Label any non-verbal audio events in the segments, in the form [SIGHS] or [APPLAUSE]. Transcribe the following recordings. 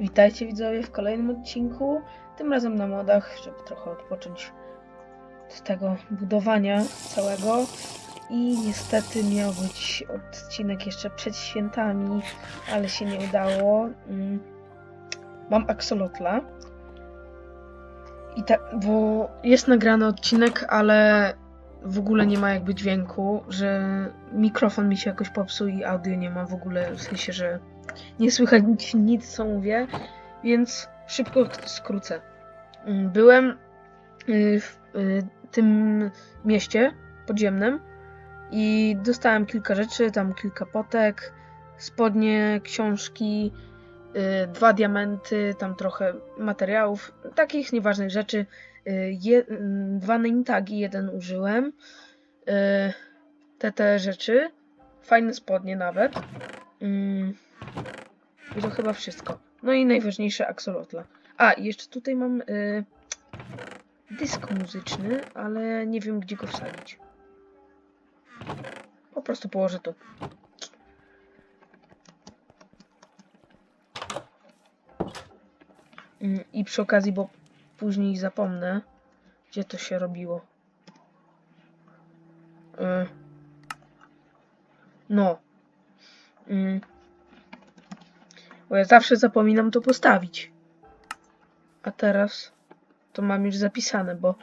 Witajcie widzowie w kolejnym odcinku, tym razem na modach, żeby trochę odpocząć z tego budowania całego. I niestety miał być odcinek jeszcze przed świętami, ale się nie udało. Mm. Mam aksolotla. I tak, bo jest nagrany odcinek, ale w ogóle nie ma jakby dźwięku, że mikrofon mi się jakoś popsuł i audio nie ma w ogóle, w sensie, że nie słychać nic, co mówię, więc szybko skrócę. Mm, Byłem y, w y, tym mieście podziemnym i dostałem kilka rzeczy, tam kilka potek, spodnie, książki, y, dwa diamenty, tam trochę materiałów, takich nieważnych rzeczy. Je, mm, dwa name tagi, jeden użyłem. Te te rzeczy. Fajne spodnie nawet. I to chyba wszystko. No i najważniejsze axolotla. A, jeszcze tutaj mam y, dysk muzyczny, ale nie wiem gdzie go wsadzić. Po prostu położę tu. Mm, I przy okazji, bo później zapomnę, gdzie to się robiło. Y, no. Mm. Bo ja zawsze zapominam to postawić. A teraz to mam już zapisane, bo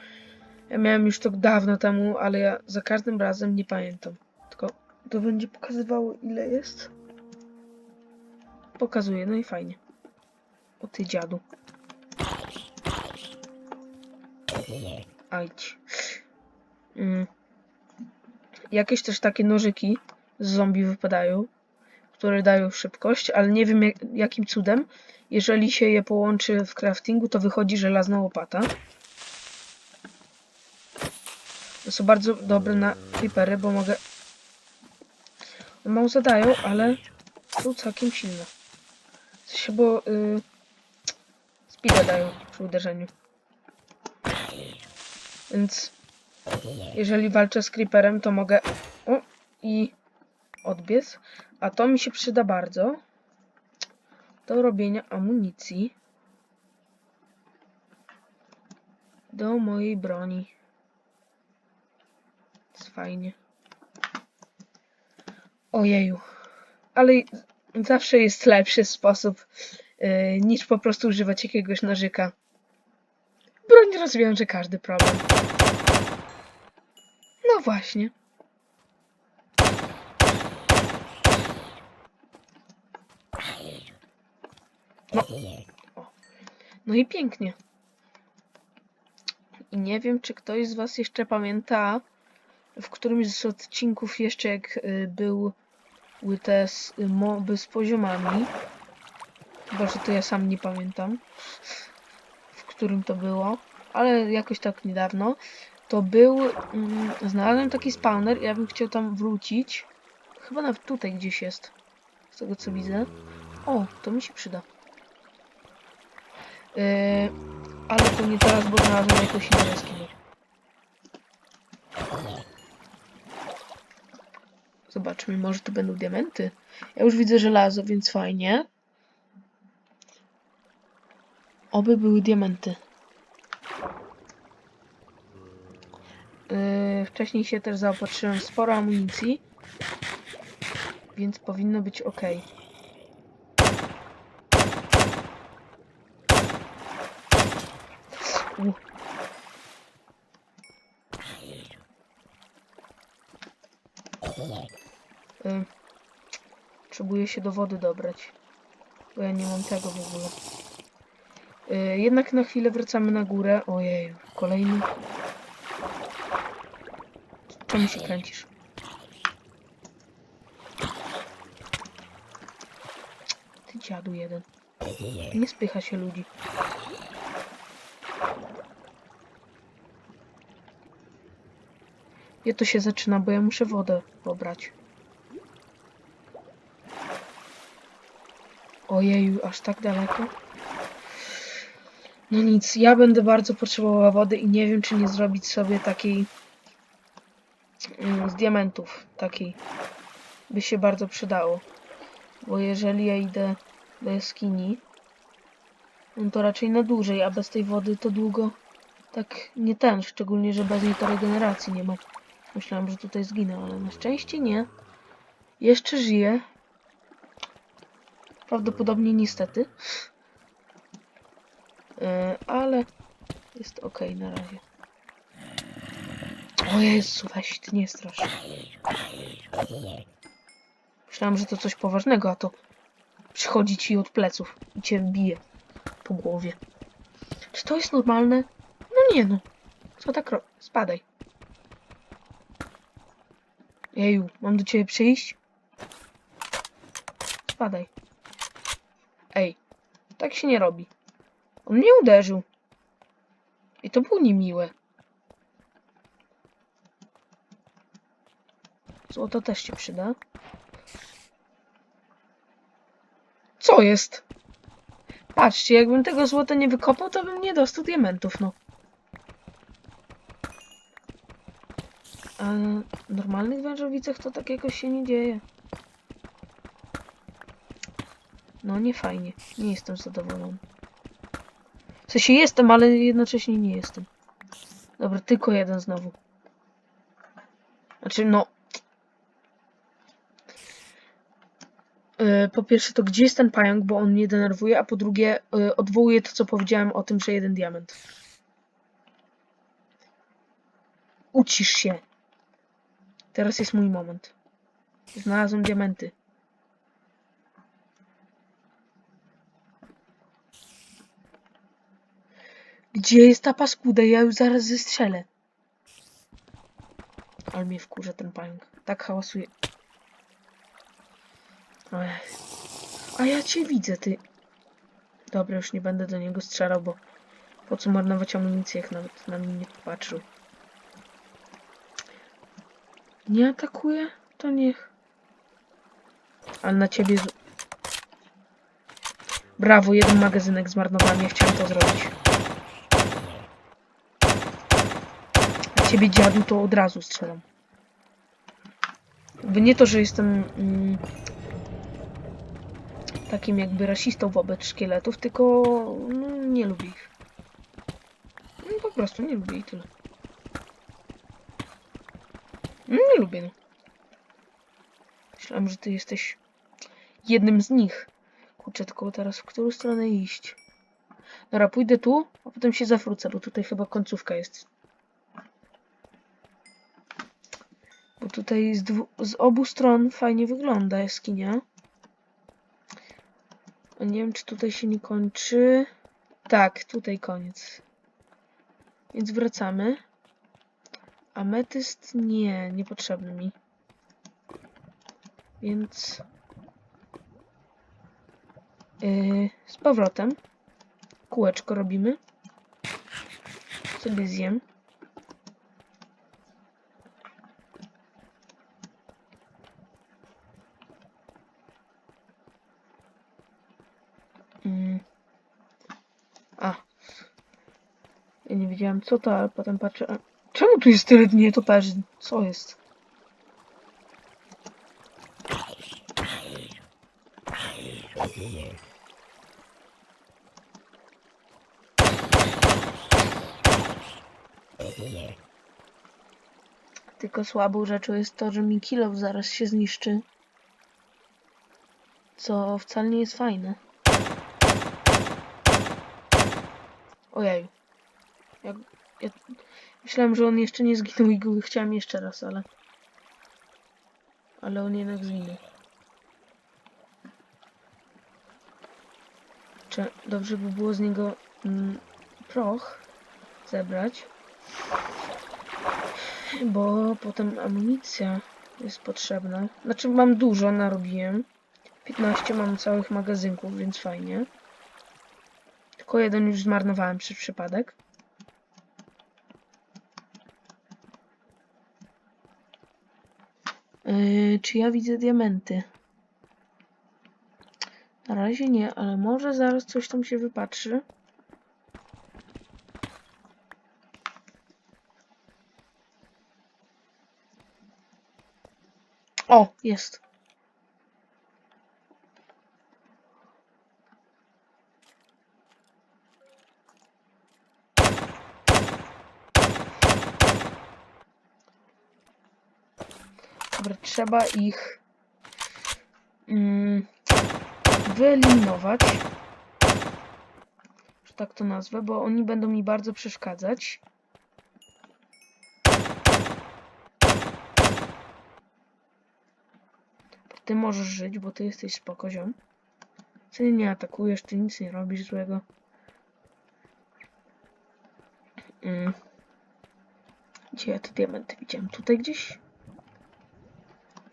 ja miałem już to dawno temu, ale ja za każdym razem nie pamiętam. Tylko to będzie pokazywało ile jest. Pokazuje, no i fajnie. O ty dziadu. Ajdź. Mm. Jakieś też takie nożyki z zombie wypadają które dają szybkość, ale nie wiem jak, jakim cudem. Jeżeli się je połączy w craftingu, to wychodzi żelazna łopata. To są bardzo dobre na creepery, bo mogę... Mało zadają, ale są całkiem silne. W bo... Yy, speeda dają przy uderzeniu. Więc... Jeżeli walczę z creeperem, to mogę... O! I odbiec. A to mi się przyda bardzo do robienia amunicji do mojej broni. Jest fajnie. Ojeju. Ale zawsze jest lepszy sposób yy, niż po prostu używać jakiegoś nożyka. Broń rozwiąże każdy problem. No właśnie. No. No i pięknie. I nie wiem, czy ktoś z Was jeszcze pamięta, w którymś z odcinków jeszcze jak y, był te s- moby z poziomami. Chyba, że to ja sam nie pamiętam, w którym to było, ale jakoś tak niedawno. To był, mm, znalazłem taki spawner, ja bym chciał tam wrócić. Chyba nawet tutaj gdzieś jest, z tego co widzę. O, to mi się przyda. Yy, ale to nie teraz, bo znalazłem jakąś inną jaskinię. Zobaczmy, może to będą diamenty. Ja już widzę żelazo, więc fajnie. Oby były diamenty. Yy, wcześniej się też zaopatrzyłem w sporo amunicji, więc powinno być ok. U. Y, Potrzebuję się do wody dobrać. Bo ja nie mam tego w ogóle. Y, jednak na chwilę wracamy na górę. Ojej, kolejny. Czemu się kręcisz? Ty dziadu jeden. Nie spycha się ludzi. Gdzie to się zaczyna, bo ja muszę wodę pobrać. Ojeju, aż tak daleko? No nic, ja będę bardzo potrzebowała wody i nie wiem, czy nie zrobić sobie takiej mm, z diamentów, takiej by się bardzo przydało. Bo jeżeli ja idę do jaskini, No to raczej na dłużej, a bez tej wody to długo tak nie ten, szczególnie, że bez niej to regeneracji nie ma. Myślałam, że tutaj zginę, ale na szczęście nie. Jeszcze żyję. Prawdopodobnie niestety. E, ale jest ok na razie. O Jezu, weź, ty nie strasz. Myślałam, że to coś poważnego, a to przychodzi ci od pleców i cię bije po głowie. Czy to jest normalne? No nie no. Co tak robi? Spadaj. Jeju, mam do ciebie przyjść? Spadaj. Ej, tak się nie robi. On mnie uderzył. I to było niemiłe. Złoto też się przyda. Co jest? Patrzcie, jakbym tego złota nie wykopał, to bym nie dostał diamentów, no. A na normalnych wężowicach to tak jakoś się nie dzieje. No, nie fajnie. Nie jestem zadowolony. W sensie jestem, ale jednocześnie nie jestem. Dobra, tylko jeden znowu. Znaczy, no... Yy, po pierwsze, to gdzie jest ten pająk, bo on mnie denerwuje, a po drugie, yy, odwołuję to, co powiedziałem o tym, że jeden diament. Ucisz się. Teraz jest mój moment. Znalazłem diamenty. Gdzie jest ta paskuda? Ja już zaraz zestrzelę. Ale mnie wkurza ten pająk. Tak hałasuje. Ech. A ja cię widzę, ty. Dobra, już nie będę do niego strzelał, bo po co marnować amunicję, jak nawet na mnie nie popatrzył. Nie atakuje? To niech. Ale na ciebie. Z... Brawo, jeden magazynek zmarnowałem. Ja chciałem to zrobić. Na ciebie dziadu to od razu strzelam. Jakby nie to, że jestem mm, takim jakby rasistą wobec szkieletów, tylko no, nie lubię ich. No, po prostu nie lubię i tyle. No, Nie lubię. No. Myślałem, że ty jesteś jednym z nich. Kurczę, tylko teraz w którą stronę iść? Dobra, pójdę tu, a potem się zawrócę, bo tutaj chyba końcówka jest. Bo tutaj z, z obu stron fajnie wygląda jaskinia. A nie wiem, czy tutaj się nie kończy. Tak, tutaj koniec. Więc wracamy. Ametyst nie, niepotrzebny mi. Więc yy, z powrotem kółeczko robimy. Sobie zjem. Mm. A. Ja nie wiedziałam co to, ale potem patrzę. Czemu tu jest tyle nietoperzy? Co jest? Tylko słabą rzeczą jest to, że mi kilo zaraz się zniszczy. Co wcale nie jest fajne. Ojej. Jak, ja myślałem, że on jeszcze nie zginął i go chciałem jeszcze raz, ale... Ale on jednak zginął. Czy dobrze by było z niego mm, proch zebrać? Bo potem amunicja jest potrzebna. Znaczy mam dużo, narobiłem. 15 mam całych magazynków, więc fajnie. Tylko jeden już zmarnowałem przez przypadek. Yy, czy ja widzę diamenty? Na razie nie, ale może zaraz coś tam się wypatrzy. O, jest. Dobra, trzeba ich mm, wyeliminować. Że tak to nazwę, bo oni będą mi bardzo przeszkadzać. Ty możesz żyć, bo ty jesteś spoko, ziom. Ty nie atakujesz, ty nic nie robisz złego. Mm. Gdzie ja te diamenty widziałem? Tutaj gdzieś?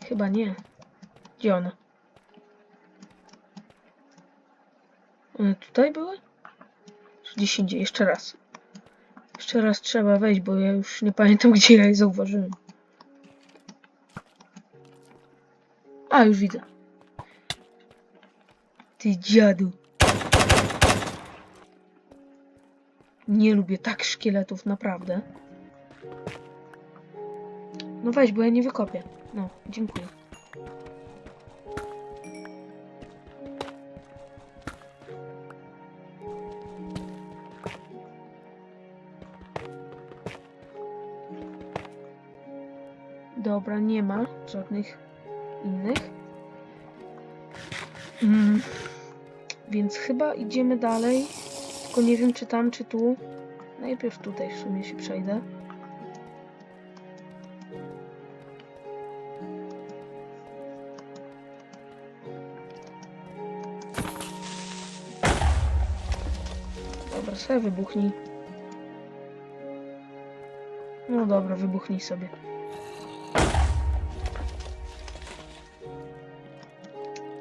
Chyba nie. Gdzie one? One tutaj były? Czy gdzieś indziej? Jeszcze raz. Jeszcze raz trzeba wejść, bo ja już nie pamiętam, [LAUGHS] gdzie ja je zauważyłem. A, już widzę. Ty dziadu. Nie lubię tak szkieletów, naprawdę. No weź, bo ja nie wykopię. No, dziękuję. Dobra, nie ma żadnych innych. Mm. Więc chyba idziemy dalej. Tylko nie wiem, czy tam, czy tu. Najpierw tutaj w sumie się przejdę. Dobra, sobie wybuchnij. No dobra, wybuchnij sobie.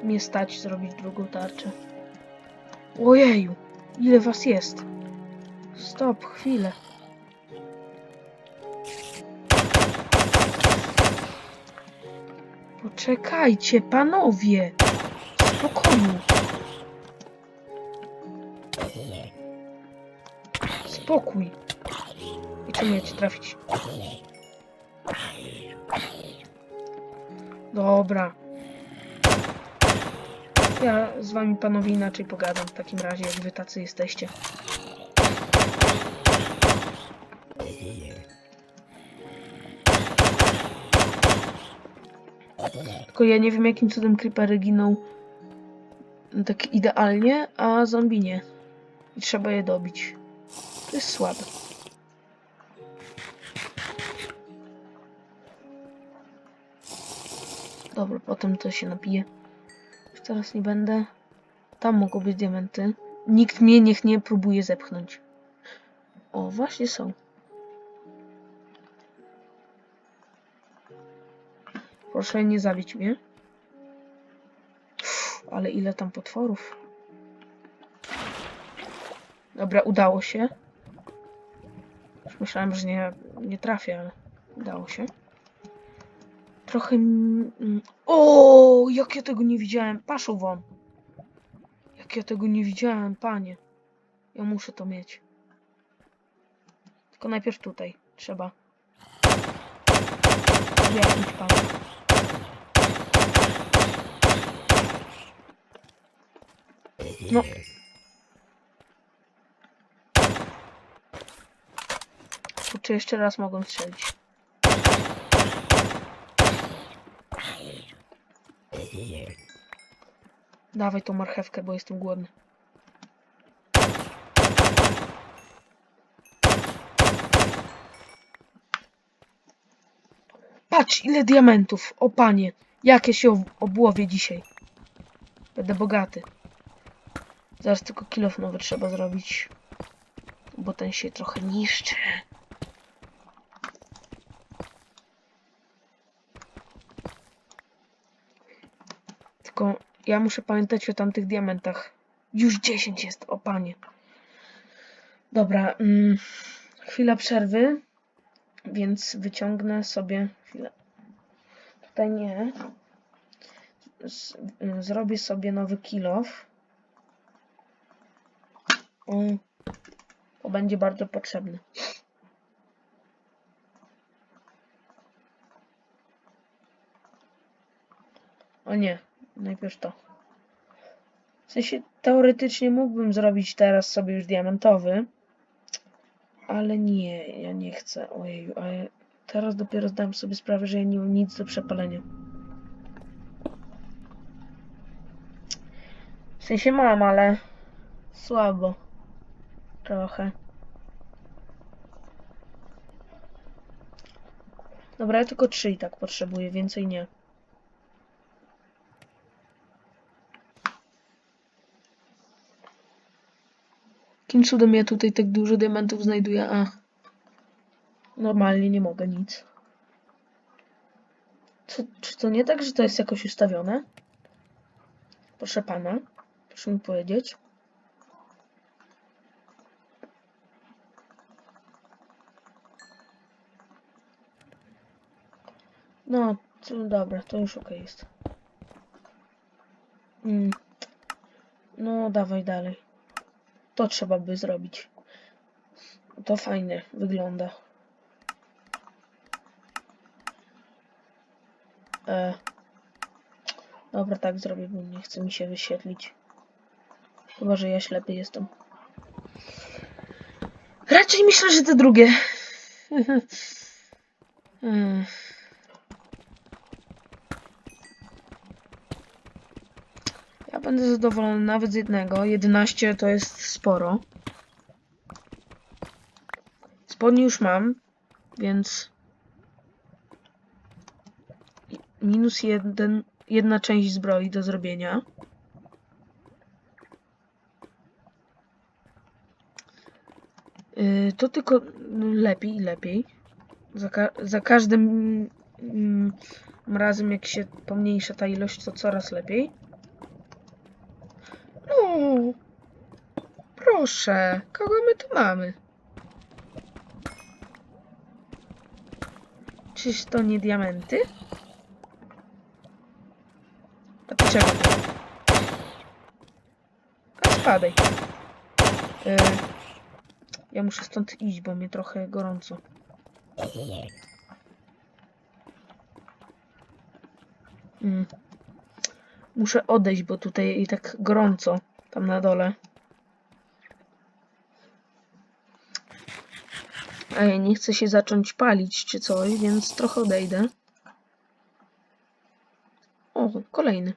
Mnie stać zrobić drugą tarczę. Ojeju, ile was jest? Stop, chwilę. Poczekajcie, panowie! Spokój. I czy mieć trafić? Dobra. Ja z wami panowie inaczej pogadam w takim razie, jak wy tacy jesteście. Tylko ja nie wiem jakim cudem creepery giną tak idealnie, a zombie nie. I trzeba je dobić. To jest słabe. Dobra, potem to się napije. Już teraz nie będę. Tam mogą być diamenty. Nikt mnie niech nie próbuje zepchnąć. O, właśnie są. Proszę nie zabić mnie. Uff, ale ile tam potworów. Dobra, udało się. Myślałem, że nie, nie trafię, ale udało się. Trochę... O, jak ja tego nie widziałem. Paszą wam. Jak ja tego nie widziałem, panie. Ja muszę to mieć. Tylko najpierw tutaj. Trzeba. Jakimś pan. No. Kurczę, jeszcze raz mogą strzelić. Dawaj tą marchewkę, bo jestem głodny. Patrz, ile diamentów. O panie, jakie się ob- obłowię dzisiaj. Będę bogaty. Zaraz tylko kilof nowy trzeba zrobić. Bo ten się trochę niszczy. Tylko ja muszę pamiętać o tamtych diamentach. Już 10 jest, o panie. Dobra, mm, chwila przerwy, więc wyciągnę sobie chwilę. Tutaj nie. Z, y, zrobię sobie nowy kilof. O, to będzie bardzo potrzebny. O nie, najpierw to. W sensie teoretycznie mógłbym zrobić teraz sobie już diamentowy, ale nie, ja nie chcę. Ojeju, ale Teraz dopiero zdałem sobie sprawę, że ja nie mam nic do przepalenia. W sensie mam, ale słabo. Trochę. Dobra, ja tylko trzy i tak potrzebuję, więcej nie. Jakim cudem ja tutaj tak dużo diamentów znajduję? A. Normalnie nie mogę nic. Co, czy to nie tak, że to jest jakoś ustawione? Proszę pana, proszę mi powiedzieć. No, to, dobra, to już ok jest. Mm. No, dawaj dalej. To trzeba by zrobić. To fajnie wygląda. E. Dobra, tak zrobię, bo nie chce mi się wyświetlić. Chyba, że ja ślepy jestem. Raczej myślę, że te drugie. [LAUGHS] Hmm. Ja będę zadowolony nawet z jednego. 11 to jest sporo. Spodnie już mam, więc minus jeden, jedna część zbroi do zrobienia. Yy, to tylko mm, lepiej i lepiej. Za, ka za każdym mm, razem, jak się pomniejsza ta ilość, to coraz lepiej. No, proszę, kogo my tu mamy? Czyż to nie diamenty? Czego ty? A spadaj. Y, ja muszę stąd iść, bo mnie trochę gorąco. Mm. Muszę odejść, bo tutaj i tak gorąco tam na dole. Ja nie chcę się zacząć palić czy coś, więc trochę odejdę. O, kolejny.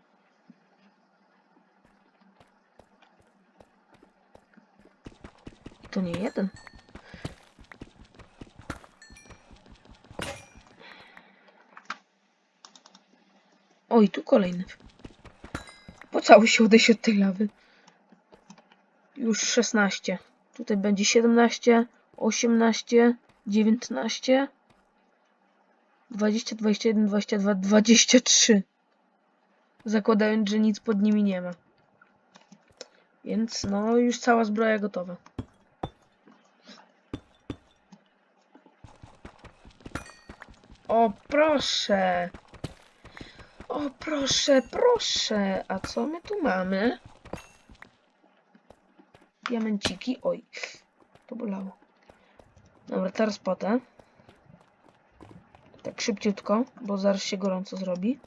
To nie jeden. Oj, tu kolejny. Po cały się odejść od tej lawy. Już 16. Tutaj będzie 17, 18, 19, 20, 21, 22, 23. Zakładając, że nic pod nimi nie ma. Więc no, już cała zbroja gotowa. O, proszę! O, proszę, proszę! A co my tu mamy? Diamenciki. Oj, to bolało. Dobra, teraz potę. Tak szybciutko, bo zaraz się gorąco zrobi.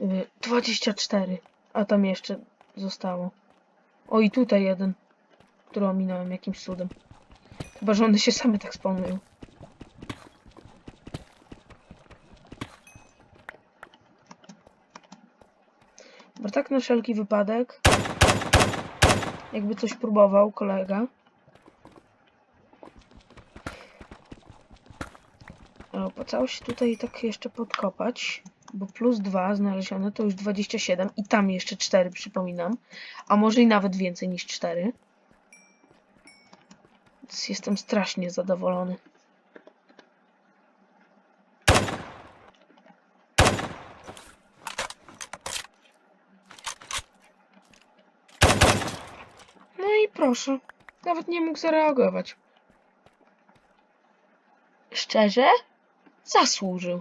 Y, 24, a tam jeszcze zostało. O i tutaj jeden, który ominąłem jakimś cudem. Chyba, że one się same tak spawnują. Tak na wszelki wypadek. Jakby coś próbował kolega. Opłacało się tutaj tak jeszcze podkopać, bo plus 2 znalezione to już 27 i tam jeszcze 4 przypominam, a może i nawet więcej niż 4. Więc jestem strasznie zadowolony. No i proszę, nawet nie mógł zareagować. Szczerze? Zasłużył.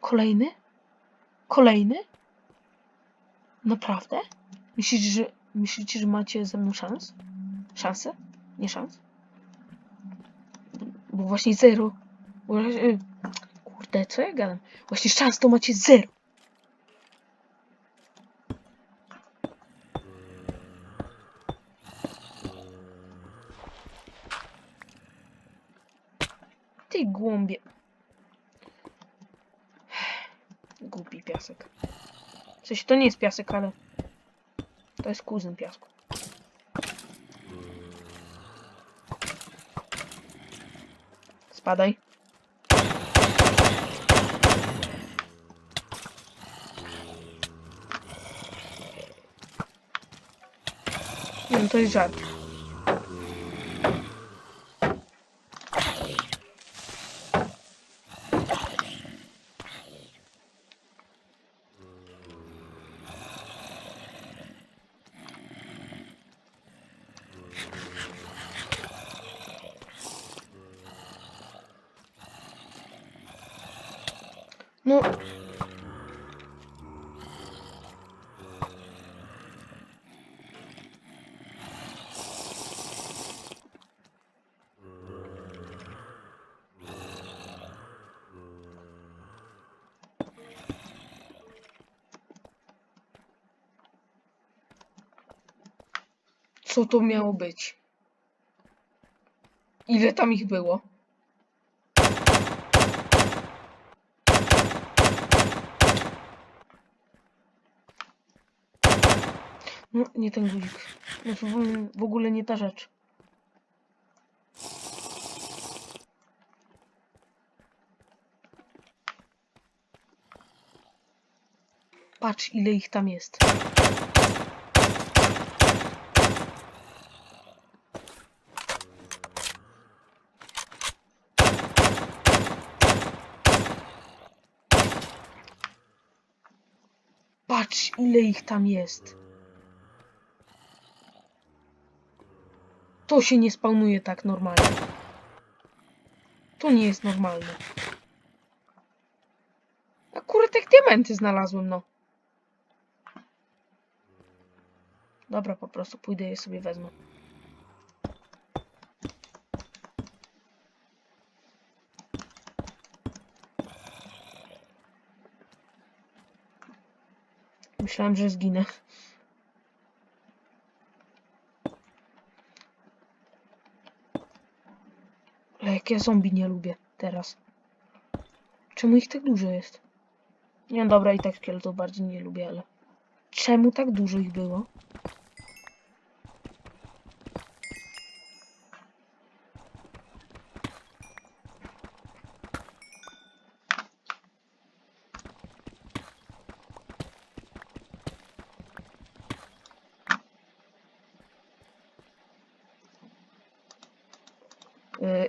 Kolejny? Kolejny? Naprawdę? Myślicie, że, myślicie, że macie ze mną szans? Szansę? Nie szans? Bo właśnie zero. E, kurde, co ja gadam? Właśnie szans to macie zero. Ty głąbie. [SIGHS] Głupi piasek. W sensie to nie jest piasek, ale to jest kuzyn piasku. Spadaj. Nie to jest żart. No. Co to miało być? Ile tam ich było? No, nie ten guzik. No, to w- ogóle nie ta rzecz. Patrz, ile ich tam jest. Patrz, ile ich tam jest. To się nie spawnuje tak normalnie. To nie jest normalne. Akurat jak diamenty znalazłem, no. Dobra, po prostu pójdę je sobie wezmę. Myślałem, że zginę. Ale jak ja zombie nie lubię teraz. Czemu ich tak dużo jest? Nie, dobra, i tak szkieletów bardziej nie lubię, ale... Czemu tak dużo ich było?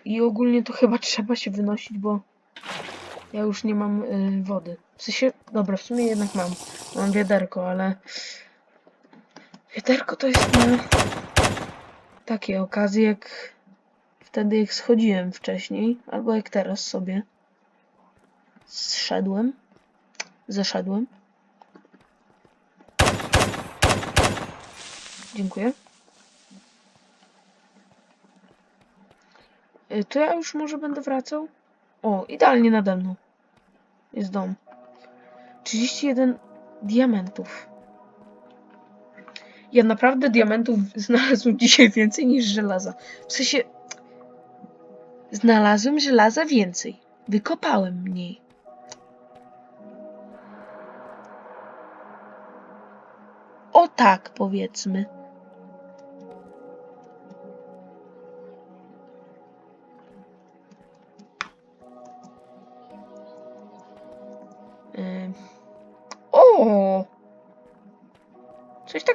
I ogólnie to chyba trzeba się wynosić, bo ja już nie mam yy, wody. W sensie, dobra, w sumie jednak mam. Mam wiaderko, ale wiaderko to jest na takie okazje, jak wtedy jak schodziłem wcześniej, albo jak teraz sobie zszedłem, zeszedłem. Dziękuję. To ja już może będę wracał? O, idealnie nade mną. Jest dom. 31 diamentów. Ja naprawdę diamentów znalazłem [LAUGHS] dzisiaj więcej niż żelaza. W sensie... Znalazłem żelaza więcej. Wykopałem mniej. O tak, powiedzmy.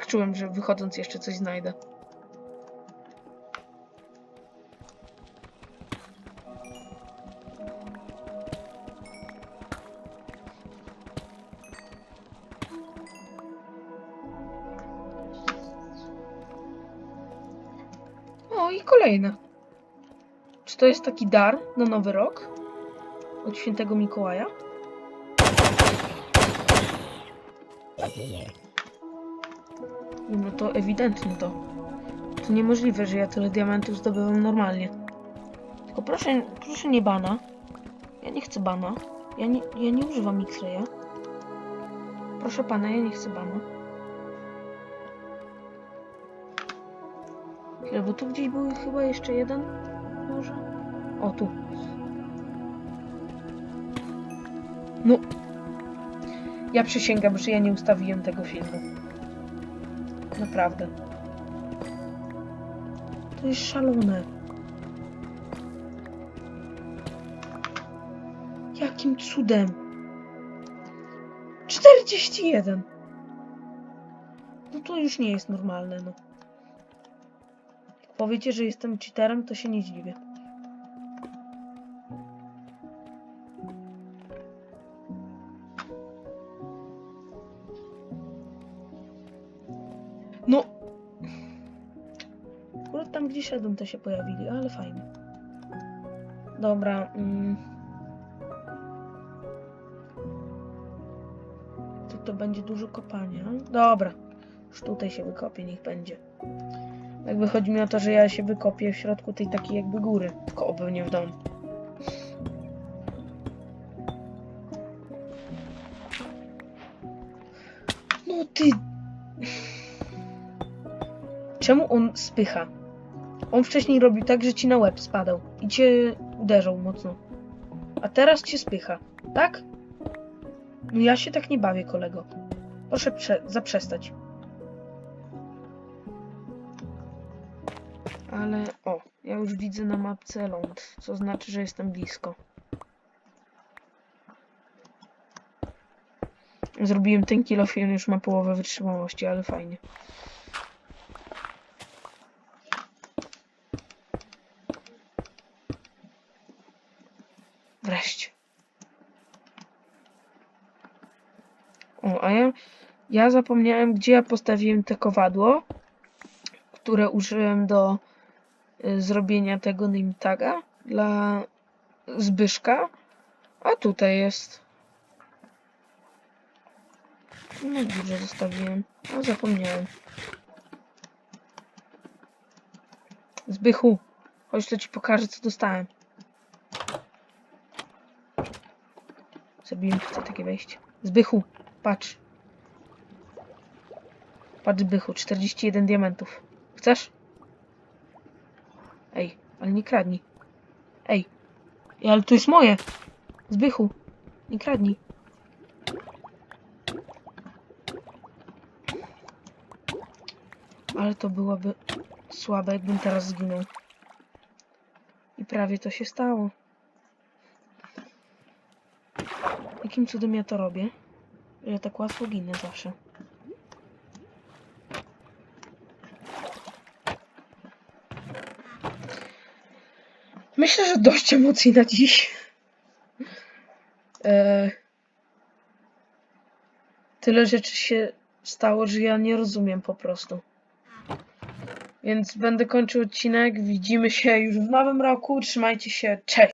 Czułem, że wychodząc jeszcze coś znajdę. O, i kolejne. Czy to jest taki dar na nowy rok? Od świętego Mikołaja? No to ewidentnie to. To niemożliwe, że ja tyle diamentów zdobywam normalnie. Tylko proszę, proszę nie bana. Ja nie chcę bana. Ja nie, ja nie używam X-raya. Proszę pana, ja nie chcę bana. Chwilę, bo tu gdzieś był chyba jeszcze jeden. Może? O, tu. No. Ja przysięgam, że ja nie ustawiłem tego filmu. Naprawdę. To jest szalone. Jakim cudem? 41. No to już nie jest normalne, no. Jak powiecie, że jestem cheaterem, to się nie zdziwię. No. Akurat tam gdzie szedłem to się pojawili, ale fajnie. Dobra. Mm. To to będzie dużo kopania. Dobra. Już tutaj się wykopię, niech będzie. Jakby chodzi mi o to, że ja się wykopię w środku tej takiej jakby góry. Tylko oby nie w domu. Czemu on spycha? On wcześniej robił tak, że ci na łeb spadał i cię uderzał mocno. A teraz cię spycha, tak? No ja się tak nie bawię, kolego. Proszę prze zaprzestać. Ale o, ja już widzę na mapce ląd, co znaczy, że jestem blisko. Zrobiłem ten kill i już ma połowę wytrzymałości, ale fajnie. Wreszcie. O, a ja, zapomniałem, gdzie ja postawiłem te kowadło, które użyłem do y, zrobienia tego name taga dla Zbyszka. A tutaj jest. No gdzie zostawiłem? A zapomniałem. Zbychu, chodź to ci pokażę co dostałem. Zrobiłem chcę takie wejście. Zbychu, patrz. Patrz Zbychu, 41 diamentów. Chcesz? Ej, ale nie kradnij. Ej, ale to jest moje. Zbychu, nie kradnij. Ale to byłoby słabe, jakbym teraz zginął. I prawie to się stało. Jakim cudem ja to robię? Że Ja tak łatwo ginę zawsze. Myślę, że dość emocji na dziś. E... Tyle rzeczy się stało, że ja nie rozumiem po prostu. Więc będę kończył odcinek. Widzimy się już w nowym roku. Trzymajcie się. Cześć!